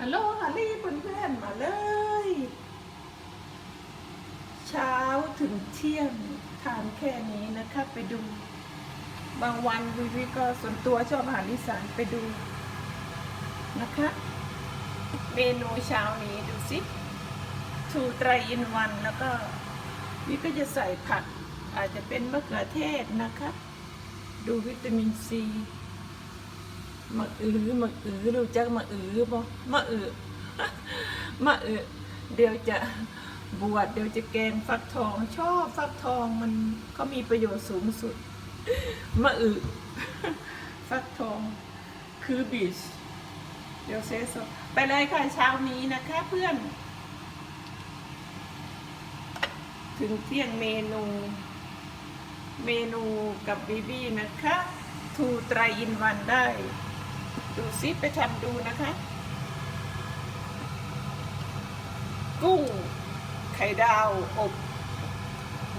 ฮัลโหลฮัลลี่เพื่อนๆมาเลย เช้าถึงเที่ยงทานแค่นี้นะคะ ไปดู บางวันวิวิก็ส่วนตัวชอบอาหารอีสานไปดูนะคะ เมนูเช้านี้ดูสิทูไตรอินวันแล้วก็วิก็จะใส่ผักอาจจะเป็นมะเขือเทศนะคะ ดูวิตามินซี มะอือมะอือรู้จักมะอือบ่มะอือมะอือเดี๋ยวจะบวชเดี๋ยวจะแกงฟักทองชอบฟักทองมันก็มีประโยชน์สูงสุดมะอือฟักทองคือบีชเดี๋ยวเซโซไปเลยค่ะเช้านี้นะคะเพื่อน ถึงเที่ยงเมนู เมนูกับบีบีนะคะทูไตรอินวันได้ ดูซิไปทำดูนะคะ กุ้งไข่ดาวอบ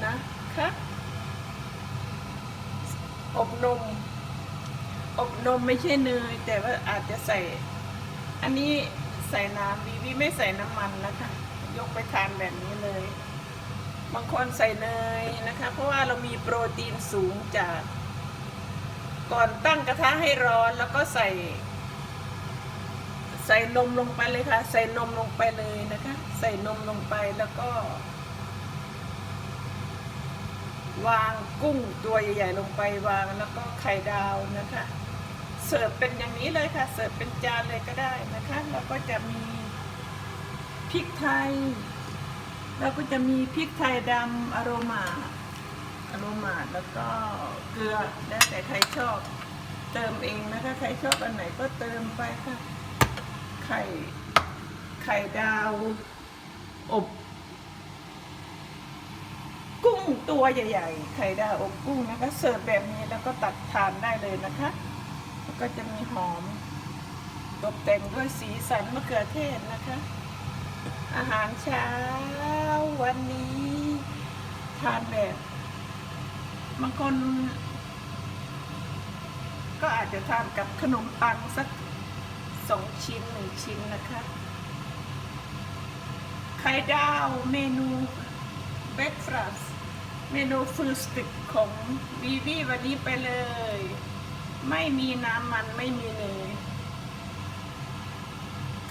นะคะอบนม อบนมไม่ใช่เนย แต่ว่าอาจจะใส่ อันนี้ใส่น้ำวีวีไม่ใส่น้ำมันนะคะ ยกไปทานแบบนี้เลย บางคนใส่เนยนะคะ เพราะว่าเรามีโปรตีนสูงจาก ก่อนตั้งกระทะให้ร้อนแล้วก็ใส่ ใส่นมลงไปเลยค่ะ ใส่นมลงไปเลยนะคะ ใส่นมลงไปแล้วก็ วางกุ้งตัวใหญ่ๆลงไปวางแล้วก็ไข่ดาวนะคะ เสิร์ฟเป็นอย่างนี้เลยค่ะ เสิร์ฟเป็นจานเลยก็ได้นะคะแล้วก็จะมีพริกไทย แล้วก็จะมีพริกไทยดำอโรมา อโรมาแล้วก็เกลือแล้วแต่ใครชอบ เติมเองนะคะ ใครชอบอันไหนก็เติมไปค่ะ ไข่ ไข่ดาว อบ กุ้งตัวใหญ่ๆ ไข่ดาวอบกุ้งนะคะ เสิร์ฟแบบนี้แล้วก็ตักทานได้เลยนะคะ แล้วก็จะมีหอม ตกแต่งด้วยสีสันมะเขือเทศนะคะ อาหารเช้าวันนี้ ทานแบบ บางคน ก็อาจจะทานกับขนมปังสักสองชิ้นหนึ่งชิ้นนะคะไข่ดาวเมนูเบรคฟาสเมนูฟูสติกของบีบีวันนี้ไปเลย ไม่มีน้ำมันไม่มีเนย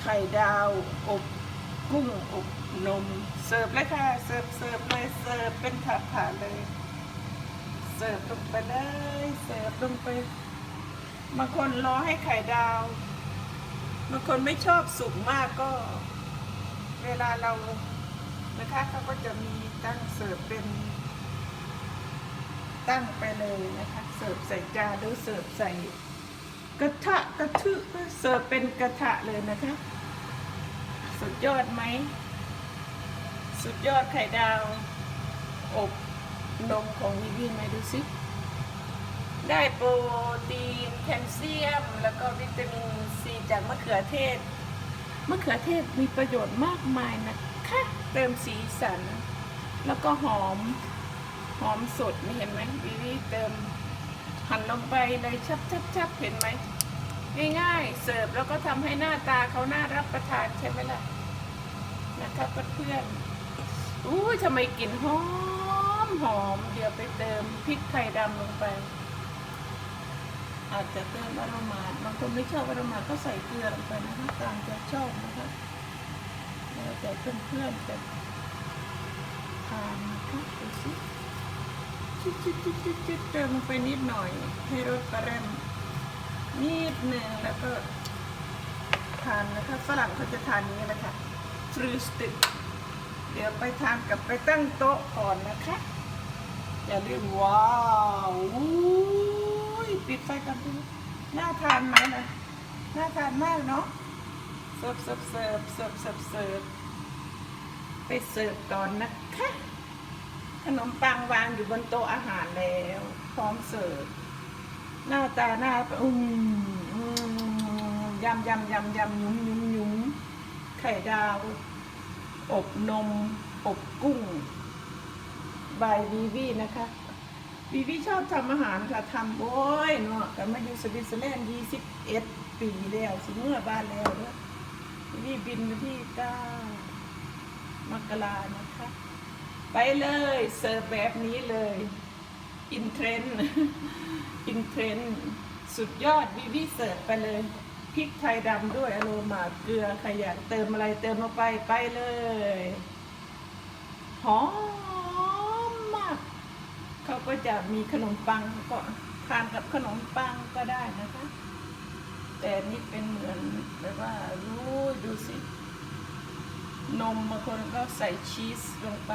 ไข่ดาวอบกุ้งอบนม เสิร์ฟเลยค่ะ เสิร์ฟเสิร์ฟเลยเสิร์ฟเป็นถาดถาดเลย สิร์ฟลงไปเลยเสิร์ฟลงไปบางคนรอให้ไข่ดาวบางคนไม่ชอบสุกมากก็ เวลาเรานะคะเขาก็จะมีตั้งเสิร์ฟเป็นตั้งไปเลยนะคะ เสิร์ฟใส่จานหรือเสิร์ฟใส่กระทะกระทึเสิร์ฟเป็นกระทะเลยนะคะ สุดยอดไหม สุดยอดไข่ดาวอบ นมของวิวีไหมดูสิ ได้โปรตีนแคลเซียม แล้วก็วิตามินซีจากมะเขือเทศ มะเขือเทศมีประโยชน์มากมายนะคะ เติมสีสัน แล้วก็หอม หอมสดนี่เห็นไหมวิวีเติมหั่นลงไปเลยชับชับชับเห็นไหม ง่ายๆ เสิร์ฟแล้วก็ทำให้หน้าตาเขาน่ารับประทานใช่ไหมล่ะ นะคะเพื่อนๆอู้ยทำไมกลิ่นหอมหอม เดี๋ยวไปเติมพริกไทยดำลงไป อาจจะเติมอารมาบางคนไม่ชอบอารมาก็ใส่เกลือลงไปนะคะตามใจชอบนะคะแล้วแต่เพื่อนๆจะทานนะคะดูสิจิ๊ดจิ๊ดจิ๊ดจิ๊ดจิ๊ดเติมลงไปนิดหน่อย ให้รสกระเรมนิดหนึ่งแล้วก็ทานนะคะฝรั่งเขาจะทานอย่างนี้แหละค่ะฟรีสติกเดี๋ยวไปทานกับไปตั้งโต๊ะก่อนนะคะ อย่าลืมว้าวอุ้ยปิดไฟกันดูน่าทานไหมนะน่าทานมากเนาะเสิร์ฟเสิร์ฟเสิร์ฟเสิร์ฟเสิร์ฟเสิร์ฟไปเสิร์ฟก่อนนะคะ ขนมปังวางอยู่บนโต๊ะอาหารแล้ว พร้อมเสิร์ฟหน้าตาหน้าอืมอืมยำยำยำยำยุ้มยุ้มยุ้มไข่ดาว อบนม อบกุ้ง บายวีวีนะคะวีวีชอบทำอาหารค่ะทำโอ้ยเนาะแต่มาอยู่สวิตเซอร์แลนด์21ปีแล้วสิเมื่อบ้านแล้วเนาะนี่บินวันที่เก้ามกรานะคะ ไปเลยเสิร์ฟแบบนี้เลยอินเทรนด์อินเทรนด์สุดยอดวิวิเสิร์ฟไปเลยพริกไทยดำด้วยอโรมาเกลือใครอยากเติมอะไรเติมลงไปไปเลยหอม เขาก็จะมีขนมปังก็ทานกับขนมปังก็ได้นะคะ แต่นี่เป็นเหมือนแบบว่ารู้ดูสิ นมบางคนก็ใส่ชีสลงไป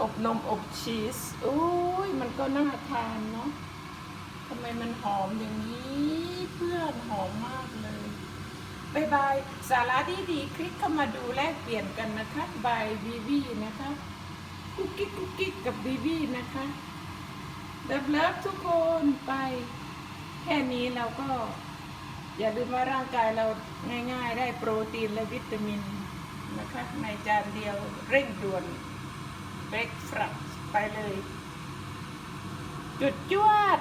อบนมอบชีสอุ้ยมันก็น่าทานเนาะทำไมมันหอมอย่างนี้เพื่อนหอมมากเลยบายบาย สาระดีดีๆคลิกเข้ามาดูแลกเปลี่ยนกันนะคะบายบีบีนะคะ กุ๊กกิ๊กกุ๊กกิ๊กกับบีบีนะคะเลิฟเลิฟทุกคนไป แค่นี้เราก็ อย่าลืมว่าร่างกายเราง่าย ๆ ได้โปรตีนและวิตามินนะคะในจานเดียวเร่งด่วนเบรกฟรักไปเลย จุดจวด